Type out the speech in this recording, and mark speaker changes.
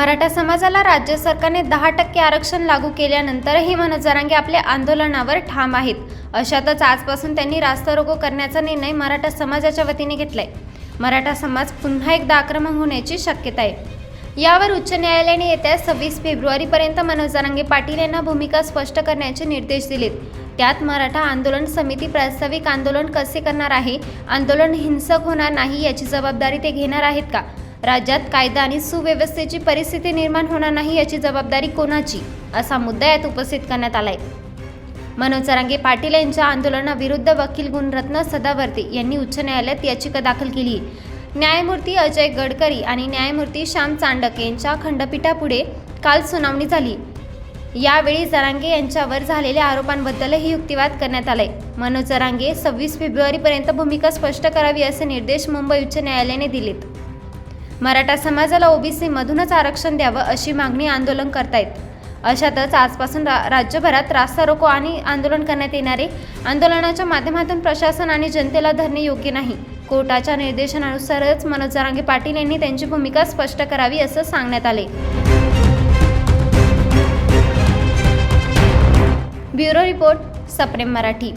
Speaker 1: मराठा समाजाला राज्य सरकारने दहा टक्के आरक्षण लागू केल्यानंतरही मनोज जरांगे आपल्या आंदोलनावर ठाम आहेत. अशातच आजपासून त्यांनी रास्ता रोको करण्याचा निर्णय मराठा समाजाच्या वतीने घेतलाय. मराठा समाज पुन्हा एकदा आक्रमक होण्याची शक्यता आहे. यावर उच्च न्यायालयाने येत्या सव्वीस फेब्रुवारीपर्यंत मनोज जरांगे पाटील यांना भूमिका स्पष्ट करण्याचे निर्देश दिलेत. त्यात मराठा आंदोलन समिती प्रास्ताविक आंदोलन कसे करणार आहे? आंदोलन हिंसक होणार नाही याची जबाबदारी ते घेणार आहेत का? राज्यात कायदा आणि सुव्यवस्थेची परिस्थिती निर्माण होणार नाही याची जबाबदारी कोणाची? असा मुद्दा यात उपस्थित करण्यात आलाय. मनोज सरांगे पाटील यांच्या आंदोलनाविरुद्ध वकील गुणरत्न सदावर्ते यांनी उच्च न्यायालयात याचिका दाखल केली. न्यायमूर्ती अजय गडकरी आणि न्यायमूर्ती श्याम चांडक यांच्या खंडपीठापुढे काल सुनावणी झाली. यावेळी जरांगे यांच्यावर झालेल्या आरोपांबद्दलही युक्तिवाद करण्यात आलाय. मनोज जरांगे सव्वीस फेब्रुवारीपर्यंत भूमिका स्पष्ट करावी असे निर्देश मुंबई उच्च न्यायालयाने दिलेत. मराठा समाजाला ओबीसी मधूनच आरक्षण द्यावं अशी मागणी आंदोलन करतायत. अशातच आजपासून रा राज्यभरात रास्ता रोको आणि आंदोलन करण्यात येणारे आंदोलनाच्या माध्यमातून प्रशासन आणि जनतेला धरणे योग्य नाही. कोर्टाच्या निर्देशनानुसारच मनोज जरांगे पाटील यांनी त्यांची भूमिका स्पष्ट करावी असं सांगण्यात आले. ब्युरो रिपोर्ट सप्रेम मराठी.